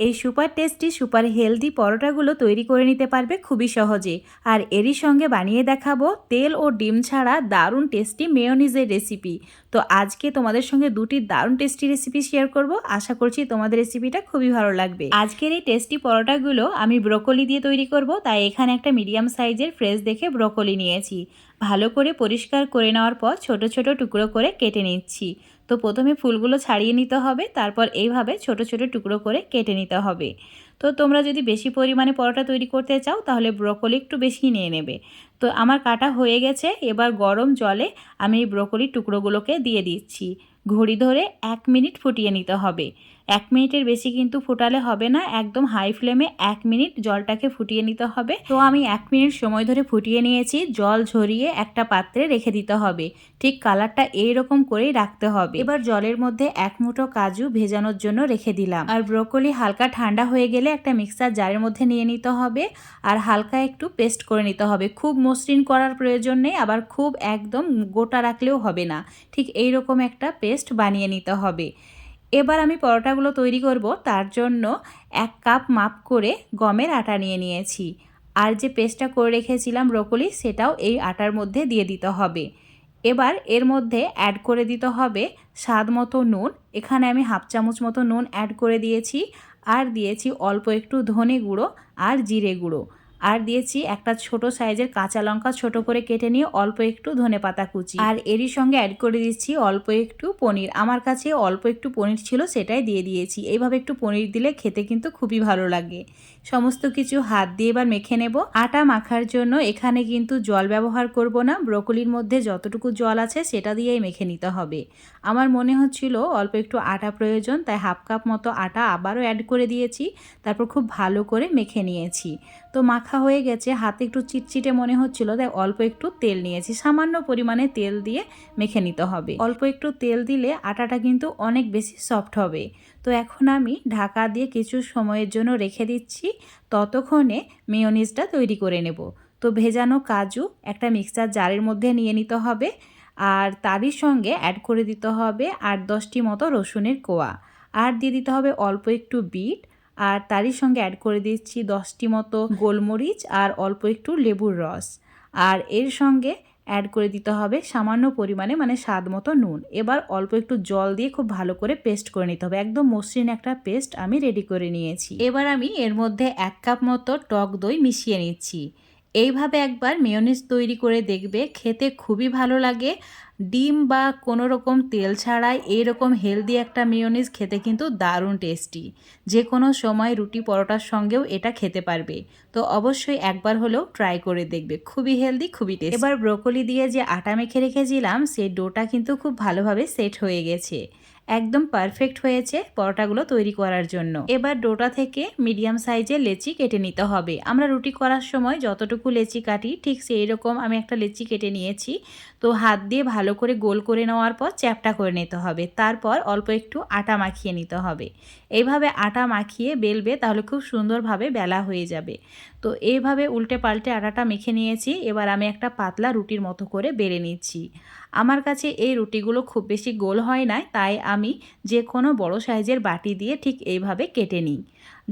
এই super tasty, super healthy পরোটাগুলো তৈরি করে নিতে পারবে খুবই সহজে। আর এরই সঙ্গে বানিয়ে দেখাবো, তেল ও ডিম ছাড়া দারুণ টেস্টি মেয়োনিজের রেসিপি। তো আজকে তোমাদের সঙ্গে দুটি দারুণ টেস্টি রেসিপি শেয়ার করব, আশা করছি তোমাদের রেসিপিটা খুবই ভালো লাগবে। আজকের এই টেস্টি পরোটাগুলো আমি ব্রোকলি দিয়ে তৈরি করব, তাই এখানে একটা মিডিয়াম সাইজের ফ্রেশ দেখে ব্রোকলি নিয়েছি। ভালো করে পরিষ্কার করে নেওয়ার পর ছোট ছোট টুকরো করে কেটে নিচ্ছি। তো প্রথমে ফুলগুলো ছাড়িয়ে নিতে হবে, তারপর এইভাবে ছোট ছোট টুকরো করে কেটে নিতে হবে। তো তোমরা যদি বেশি পরিমাণে পরোটা তৈরি করতে চাও, তাহলে ব্রোকলি একটু বেশি নিয়ে নেবে। তো আমার কাটা হয়ে গেছে, এবার গরম জলে আমি এই ব্রোকলির টুকরোগুলোকে দিয়ে দিচ্ছি। ঘড়ি ধরে এক মিনিট ফুটিয়ে নিতে হবে। এক মিনিটের বেশি কিন্তু ফোটালে হবে না, একদম হাই ফ্লেমে এক মিনিট জলটাকে ফুটিয়ে নিতে হবে। তো আমি এক মিনিট সময় ধরে ফুটিয়ে নিয়েছি, জল ঝরিয়ে একটা পাত্রে রেখে দিতে হবে। ঠিক কালারটা এইরকম করেই রাখতে হবে। এবার জলের মধ্যে এক মুঠো কাজু ভেজানোর জন্য রেখে দিলাম। আর ব্রোকলি হালকা ঠান্ডা হয়ে গেলে একটা মিক্সার জারের মধ্যে নিয়ে নিতে হবে। আর হালকা একটু পেস্ট করে নিতে হবে। খুব মসৃণ করার প্রয়োজন নেই, আবার খুব একদম গোটা রাখলেও হবে না। ঠিক এই রকম একটা পেস্ট বানিয়ে নিতে হবে। এবার আমি পরোটাগুলো তৈরি করব, তার জন্য এক কাপ মাপ করে গমের আটা নিয়ে নিয়েছি। আর যে পেস্টটা করে রেখেছিলাম ব্রোকলি, সেটাও এই আটার মধ্যে দিয়ে দিতে হবে। এবার এর মধ্যে অ্যাড করে দিতে হবে স্বাদ মতো নুন। এখানে আমি হাফ চামচ মতো নুন অ্যাড করে দিয়েছি। আর দিয়েছি অল্প একটু ধনে গুঁড়ো আর জিরে গুঁড়ো। আর দিয়েছি একটা ছোট সাইজের কাঁচা লঙ্কা ছোট করে কেটে নিয়ে অল্প একটু ধনে পাতা কুচি। আর এরই সঙ্গে অ্যাড করে দিচ্ছি অল্প একটু পনির। আমার কাছে অল্প একটু পনির ছিল সেটাই দিয়ে দিয়েছি। এইভাবে একটু পনির দিলে খেতে কিন্তু খুবই ভালো লাগে। সমস্ত কিছু হাত দিয়ে এবার মেখে নেব। আটা মাখার জন্য এখানে কিন্তু জল ব্যবহার করব না। ব্রকলির মধ্যে যতটুকু জল আছে সেটা দিয়েই মেখে নিতে হবে। আমার মনে হচ্ছিল অল্প একটু আটা প্রয়োজন, তাই হাফ কাপ মতো আটা আবারও অ্যাড করে দিয়েছি। তারপর খুব ভালো করে মেখে নিয়েছি। তো মাখা হয়ে গেছে, হাতে একটু চিটচিটে মনে হচ্ছিল, তাই অল্প একটু তেল নিয়েছি। সামান্য পরিমাণে তেল দিয়ে মেখে নিতে হবে। অল্প একটু তেল দিলে আটাটা কিন্তু অনেক বেশি সফট হবে। তো এখন আমি ঢাকা দিয়ে কিছু সময়ের জন্য রেখে দিচ্ছি। ততক্ষণে মেয়নিজটা তৈরি করে নেব। তো ভেজানো কাজু একটা মিক্সার জারের মধ্যে নিয়ে নিতে হবে। আর তারই সঙ্গে অ্যাড করে দিতে হবে আট দশটি মতো রসুনের কোয়া। আর দিয়ে দিতে হবে অল্প একটু বিট। আর তারই সঙ্গে অ্যাড করে দিচ্ছি দশটি মতো গোলমরিচ আর অল্প একটু লেবুর রস। আর এর সঙ্গে অ্যাড করে দিতে হবে সামান্য পরিমাণে মানে স্বাদ মতো নুন। এবার অল্প একটু জল দিয়ে খুব ভালো করে পেস্ট করে নিতে হবে। একদম মসৃণ একটা পেস্ট আমি রেডি করে নিয়েছি। এবার আমি এর মধ্যে এক কাপ মতো টক দই মিশিয়ে নিচ্ছি। এইভাবে একবার মেয়নিজ তৈরি করে দেখবে, খেতে খুবই ভালো লাগে ডিম বা কোনো রকম তেল ছাড়াই এইরকম হেলদি একটা মেয়নিজ খেতে কিন্তু দারুণ টেস্টি যে কোনো সময় রুটি পরোটার সঙ্গেও এটা খেতে পারবে। তো অবশ্যই একবার হলেও ট্রাই করে দেখবে। খুবই হেলদি খুবই টেস্টি এবার ব্রোকলি দিয়ে যে আটা মেখে রেখেছিলাম, সেই ডোটা কিন্তু খুব ভালোভাবে সেট হয়ে গেছে। একদম পারফেক্ট হয়েছে পরোটাগুলো তৈরি করার জন্য। এবার ডোটা থেকে মিডিয়াম সাইজের লেচি কেটে নিতে হবে। আমরা রুটি করার সময় যতটুকু লেচি কাটি, ঠিক সেই রকম আমি একটা লেচি কেটে নিয়েছি। তো হাত দিয়ে ভালো করে গোল করে নেওয়ার পর চ্যাপটা করে নিতে হবে। তারপর অল্প একটু আটা মাখিয়ে নিতে হবে। এইভাবে আটা মাখিয়ে বেলবে তাহলে খুব সুন্দরভাবে বেলা হয়ে যাবে। তো এইভাবে উল্টে পাল্টে আটাটা মেখে নিয়েছি। এবার আমি একটা পাতলা রুটির মতো করে বেলে নিচ্ছি। আমার কাছে এই রুটিগুলো খুব বেশি গোল হয় না, তাই আমি যে কোনো বড় সাইজের বাটি দিয়ে ঠিক এইভাবে কেটে নিই।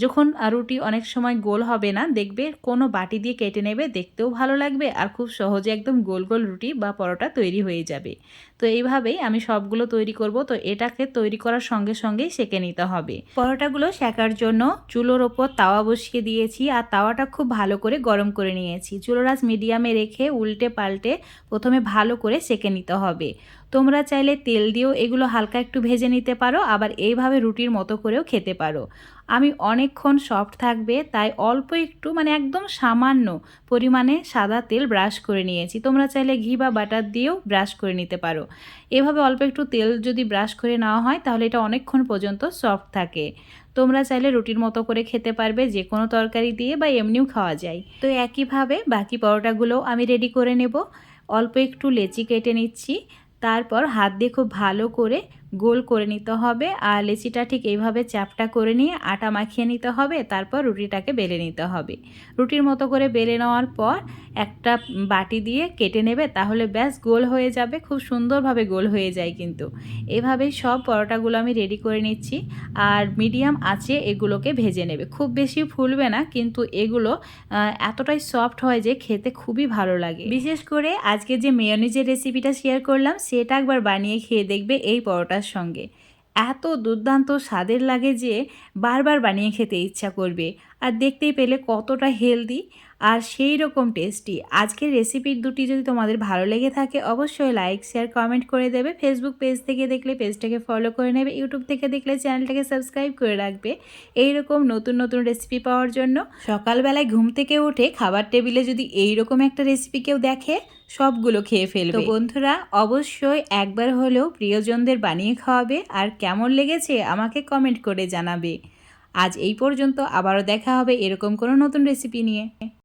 যখন রুটি অনেক সময় গোল হবে না, দেখবে কোনো বাটি দিয়ে কেটে নেবে, দেখতেও ভালো লাগবে আর খুব সহজে একদম গোল গোল রুটি বা পরোটা তৈরি হয়ে যাবে। তো এইভাবেই আমি সবগুলো তৈরি করব, তো এটাকে তৈরি করার সঙ্গে সঙ্গেই সেঁকে নিতে হবে। পরোটাগুলো শেখার জন্য চুলোর ওপর তাওয়া বসিয়ে দিয়েছি আর তাওয়াটা খুব ভালো করে গরম করে নিয়েছি। চুলোরাজ মিডিয়ামে রেখে উল্টে পাল্টে প্রথমে ভালো করে সেঁকে নিতে হবে। তোমরা চাইলে তেল দিয়েও এগুলো হালকা একটু ভেজে নিতে পারো, আবার এইভাবে রুটির মতো করেও খেতে পারো। আমি অনেকক্ষণ সফট থাকবে, তাই অল্প একটু মানে একদম সামান্য পরিমাণে সাদা তেল ব্রাশ করে নিয়েছি। তোমরা চাইলে ঘি বা বাটার দিয়েও ব্রাশ করে নিতে পারো। এভাবে অল্প একটু তেল যদি ব্রাশ করে নেওয়া হয়, তাহলে এটা অনেকক্ষণ পর্যন্ত সফট থাকে। তোমরা চাইলে রুটির মতো করে খেতে পারবে যে কোনো তরকারি দিয়ে বা এমনিও খাওয়া যায়। তো একইভাবে বাকি পরোটাগুলোও আমি রেডি করে নেব। অল্প একটু লেচি কেটে নিচ্ছি। তারপর হাত দিয়ে খুব ভালো করে গোল করে নিতে হবে আর লেচিটা ঠিক এইভাবে চ্যাপটা করে নিয়ে আটা মাখিয়ে নিতে হবে, তারপর রুটিটাকে বেলে নিতে হবে। রুটির মতো করে বেলে নেওয়ার পর একটা বাটি দিয়ে কেটে নেবে, তাহলে ব্যাস গোল হয়ে যাবে, খুব সুন্দরভাবে গোল হয়ে যায় কিন্তু। এভাবেই সব পরোটাগুলো আমি রেডি করে নিচ্ছি আর মিডিয়াম আছে এগুলোকে ভেজে নেবে। খুব বেশি ফুলবে না, কিন্তু এগুলো এতটাই সফট হয় যে খেতে খুবই ভালো লাগে। বিশেষ করে আজকে যে মেয়নিজের রেসিপিটা শেয়ার করলাম, সেটা একবার বানিয়ে খেয়ে দেখবে এই পরোটার সঙ্গে। এত দুর্দান্ত স্বাদের লাগে যে বারবার বানিয়ে খেতে ইচ্ছা করবে। আর দেখতেই পেলে কতটা হেলদি আর সেই রকম টেস্টি আজকের রেসিপির দুটি যদি তোমাদের ভালো লেগে থাকে, অবশ্যই লাইক শেয়ার কমেন্ট করে দেবে। ফেসবুক পেজ থেকে দেখলে পেজটাকে ফলো করে নেবে। ইউটিউব থেকে দেখলে চ্যানেলটাকে সাবস্ক্রাইব করে রাখবে। এই রকম নতুন নতুন রেসিপি পাওয়ার জন্য। সকালবেলায় ঘুম থেকে উঠে খাবার টেবিলে যদি এই রকম একটা রেসিপি কেউ দেখে, সবগুলো খেয়ে ফেলবে। বন্ধুরা, অবশ্যই একবার হলেও প্রিয়জনদের বানিয়ে খাওয়াবে। আর কেমন লেগেছে আমাকে কমেন্ট করে জানাবে। আজ এই পর্যন্ত আবারও দেখা হবে এরকম কোনো নতুন রেসিপি নিয়ে।